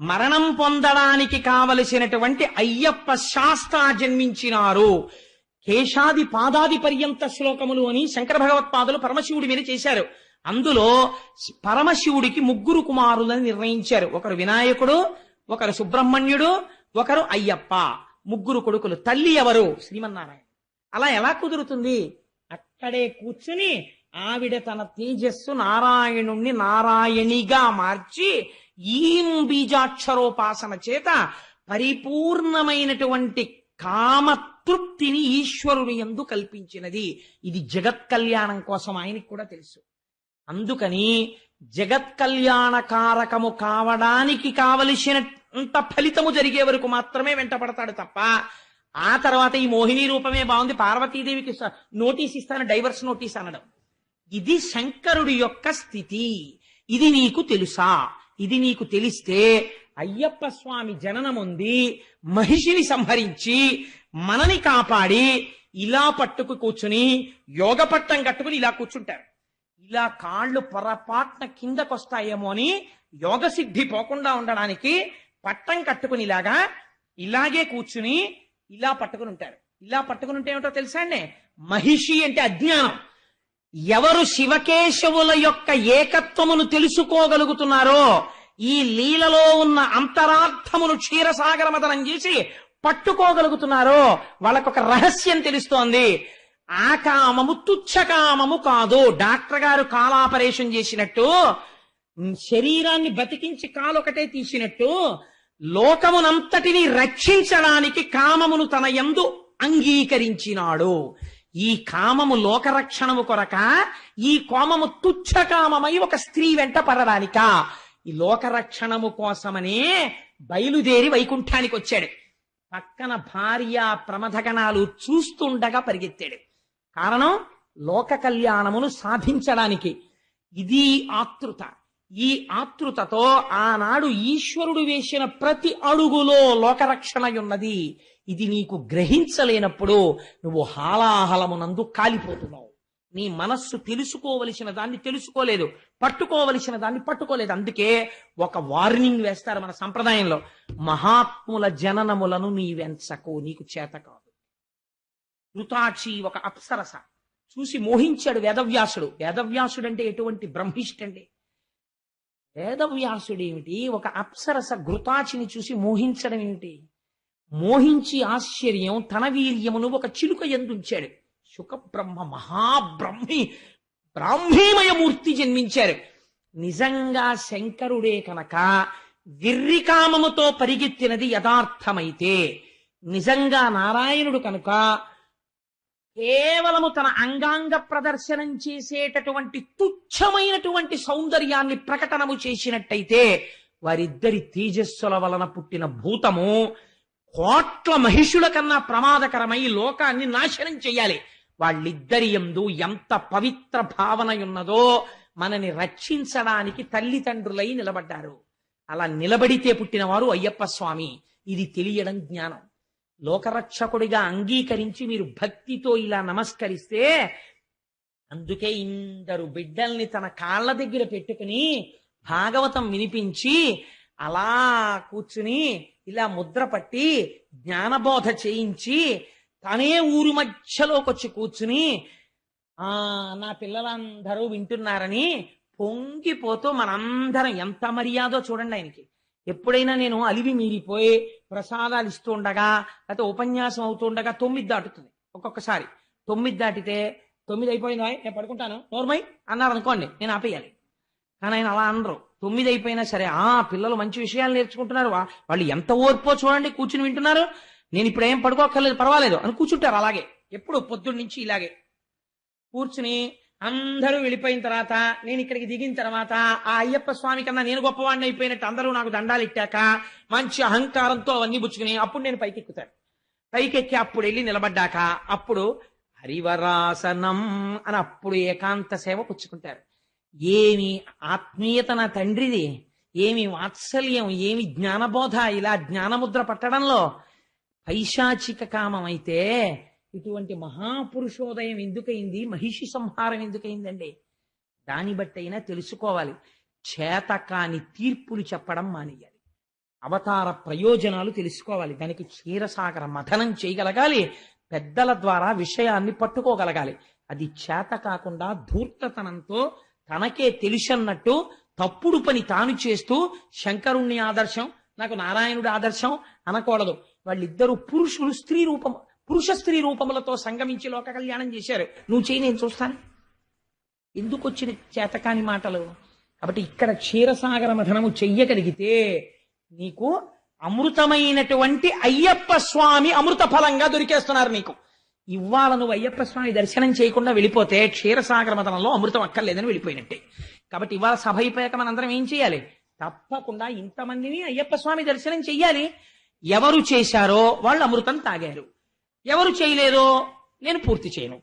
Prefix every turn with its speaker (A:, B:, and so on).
A: మరణం పొందడానికి కావలసినటువంటి అయ్యప్ప శాస్త్ర జన్మించినారు. కేశాది పాదాది పర్యంత శ్లోకములు అని శంకర భగవత్పాదులు పరమశివుడి మీద చేశారు. అందులో పరమశివుడికి ముగ్గురు కుమారులని నిర్ణయించారు. ఒకరు వినాయకుడు ఒకరు సుబ్రహ్మణ్యుడు ఒకరు అయ్యప్ప. ముగ్గురు కొడుకులు. తల్లి ఎవరు? శ్రీమన్నారాయణ. అలా ఎలా కుదురుతుంది? అక్కడే కూర్చుని ఆవిడ తన తేజస్సు నారాయణుణ్ణి నారాయణిగా మార్చి ఈం బీజాక్షరోపాసన చేత పరిపూర్ణమైనటువంటి కామతృప్తిని ఈశ్వరుని ఎందు కల్పించినది. ఇది జగత్ కళ్యాణం కోసం ఆయనకి కూడా తెలుసు. అందుకని జగత్ కళ్యాణ కారకము కావడానికి కావలసినంత ఫలితము జరిగే వరకు మాత్రమే వెంటపడతాడు తప్ప ఆ తర్వాత ఈ మోహిని రూపమే బాగుంది. పార్వతీదేవికి నోటీస్ ఇస్తాను డైవర్స్ నోటీస్ అనడం. ఇది శంకరుడి యొక్క స్థితి. ఇది నీకు తెలుసా? ఇది నీకు తెలిస్తే అయ్యప్ప స్వామి జననముంది మహిషిని సంహరించి మనని కాపాడి ఇలా పట్టుకు కూర్చుని యోగ పట్టం కట్టుకుని ఇలా కూర్చుంటారు. ఇలా కాళ్ళు పొరపాట్న కిందకొస్తాయేమో అని యోగ సిద్ధి పోకుండా ఉండడానికి పట్టం కట్టుకుని ఇలాగా ఇలాగే కూర్చుని ఇలా పట్టుకుని ఉంటారు. ఇలా పట్టుకుని ఉంటే ఏమిటో తెలుసా అండి? మహిషి అంటే అజ్ఞానం. ఎవరు శివకేశవుల యొక్క ఏకత్వమును తెలుసుకోగలుగుతున్నారో ఈ లీలలో ఉన్న అంతరార్థమును క్షీరసాగరమదనం చేసి పట్టుకోగలుగుతున్నారో వాళ్ళకొక రహస్యం తెలుస్తోంది. ఆ కామము తుచ్చకామము కాదు. డాక్టర్ గారు కాలాపరేషన్ చేసినట్టు శరీరాన్ని బతికించి కాలొకటే తీసినట్టు లోకమునంతటిని రక్షించడానికి కామమును తన ఎందు అంగీకరించినాడు. ఈ కామము లోకరక్షణము కొరక ఈ కోమము తుచ్చ కామమై ఒక స్త్రీ వెంట పడడానిక ఈ లోకరక్షణము కోసమనే బయలుదేరి వైకుంఠానికి వచ్చాడు. పక్కన భార్య ప్రమథగణాలు చూస్తుండగా పరిగెత్తాడు. కారణం లోక కళ్యాణమును సాధించడానికి. ఇది ఆతృత. ఈ ఆతృతతో ఆనాడు ఈశ్వరుడు వేసిన ప్రతి అడుగులో లోకరక్షణ ఉన్నది ఇది నీకు గ్రహించలేనప్పుడు నువ్వు హాలాహలమునందు కాలిపోతున్నావు. నీ మనస్సు తెలుసుకోవలసిన దాన్ని తెలుసుకోలేదు పట్టుకోవలసిన దాన్ని పట్టుకోలేదు. అందుకే ఒక వార్నింగ్ వేస్తారు మన సంప్రదాయంలో. మహాత్ముల జననములను నీవెంచకు నీకు చేత కాదు. ఋతాక్షి ఒక అప్సరస. చూసి మోహించాడు వేదవ్యాసుడు. వేదవ్యాసుడు అంటే ఎటువంటి బ్రహ్మిష్టండి. వేదవ్యాసుడేమిటి? ఒక అప్సరస ఘృతాచిని చూసి మోహించడం ఏమిటి? మోహించి ఆశ్చర్యం తన వీర్యమును ఒక చిలుక ఎందుంచాడు. శుకబ్రహ్మ మహాబ్రహ్మి బ్రాహ్మీమయమూర్తి జన్మించారు. నిజంగా శంకరుడే కనుక విర్రికామముతో పరిగెత్తినది యథార్థమైతే నిజంగా నారాయణుడు కనుక కేవలము తన అంగాంగ ప్రదర్శనం చేసేటటువంటి తుచ్చమైనటువంటి సౌందర్యాన్ని ప్రకటనము చేసినట్టయితే వారిద్దరి తేజస్సుల వలన పుట్టిన భూతము కోట్ల మహిషుల కన్నా ప్రమాదకరమై లోకాన్ని నాశనం చేయాలి. వాళ్ళిద్దరి ఎందు ఎంత పవిత్ర భావన ఉన్నదో మనని రక్షించడానికి తల్లిదండ్రులై నిలబడ్డారు. అలా నిలబడితే పుట్టినవారు అయ్యప్ప స్వామి. ఇది తెలియడం జ్ఞానం. లోకరక్షకుడిగా అంగీకరించి మీరు భక్తితో ఇలా నమస్కరిస్తే అందుకే ఇందరు బిడ్డల్ని తన కాళ్ళ దగ్గర పెట్టుకుని భాగవతం వినిపించి అలా కూర్చుని ఇలా ముద్ర పట్టి జ్ఞానబోధ చేయించి తనే ఊరు మధ్యలోకి వచ్చి కూర్చుని ఆ నా పిల్లలందరూ వింటున్నారని పొంగిపోతూ మనందరం ఎంత మర్యాదో చూడండి ఆయనకి. ఎప్పుడైనా నేను అలివి మీరిపోయి ప్రసాదాలు ఇస్తూ ఉండగా లేకపోతే ఉపన్యాసం అవుతుండగా తొమ్మిది దాటుతుంది. ఒక్కొక్కసారి తొమ్మిది దాటితే తొమ్మిది అయిపోయిందా? నేను పడుకుంటాను. నోర్మై? అన్నారు అనుకోండి నేను ఆపేయాలి. కానీ ఆయన అలా అనరు. తొమ్మిది అయిపోయినా సరే ఆ పిల్లలు మంచి విషయాలు నేర్చుకుంటున్నారు. వాళ్ళు ఎంత ఓర్పో చూడండి కూర్చుని వింటున్నారు. నేను ఇప్పుడు ఏం పడుకోక్కర్లేదు పర్వాలేదు అని కూర్చుంటారు అలాగే. ఎప్పుడు పొద్దున్న నుంచి ఇలాగే. కూర్చుని అందరూ వెళ్ళిపోయిన తర్వాత నేను ఇక్కడికి దిగిన తర్వాత ఆ అయ్యప్ప స్వామి కన్నా నేను గొప్పవాడిని అయిపోయినట్టు అందరూ నాకు దండాలు ఇట్టాక మంచి అహంకారంతో అవన్నీ పుచ్చుకుని అప్పుడు నేను పైకెక్కుతాను. పైకెక్కి అప్పుడు వెళ్ళి నిలబడ్డాక అప్పుడు హరివరాసనం అని అప్పుడు ఏకాంత సేవ పుచ్చుకుంటారు. ఏమి ఆత్మీయత నా తండ్రిది ఏమి వాత్సల్యం ఏమి జ్ఞానబోధ ఇలా జ్ఞానముద్ర పట్టడంలో పైశాచిక కామం అయితే ఇటువంటి మహాపురుషోదయం ఎందుకైంది? మహిషి సంహారం ఎందుకైందండి? దాన్ని బట్టి అయినా తెలుసుకోవాలి. చేతకాని తీర్పులు చెప్పడం మానేయాలి. అవతార ప్రయోజనాలు తెలుసుకోవాలి. దానికి క్షీరసాగర మథనం చేయగలగాలి. పెద్దల ద్వారా విషయాన్ని పట్టుకోగలగాలి. అది చేత కాకుండా ధూర్తతనంతో తనకే తెలుసన్నట్టు తప్పుడు పని తాను చేస్తూ శంకరుణ్ణి ఆదర్శం నాకు నారాయణుడి ఆదర్శం అనకూడదు. వాళ్ళిద్దరూ పురుషులు స్త్రీ రూపం పురుష స్త్రీ రూపములతో సంగమించి లోక కళ్యాణం చేశారు. నువ్వు చేయి నేను చూస్తాను. ఎందుకు వచ్చిన చేతకాని మాటలు? కాబట్టి ఇక్కడ క్షీరసాగర మథనము చెయ్యగలిగితే నీకు అమృతమైనటువంటి అయ్యప్ప స్వామి అమృత ఫలంగా దొరికేస్తున్నారు నీకు. ఇవాళ నువ్వు అయ్యప్ప స్వామి దర్శనం చేయకుండా వెళ్ళిపోతే క్షీరసాగర మథనంలో అమృతం అక్కర్లేదని వెళ్ళిపోయినట్టే. కాబట్టి ఇవాళ సభ అయిపోయాక మనందరం ఏం చేయాలి? తప్పకుండా ఇంతమందిని అయ్యప్ప స్వామి దర్శనం చెయ్యాలి. ఎవరు చేశారో వాళ్ళు అమృతం తాగారు. ఎవరు చేయలేదో నేను పూర్తి చేయను.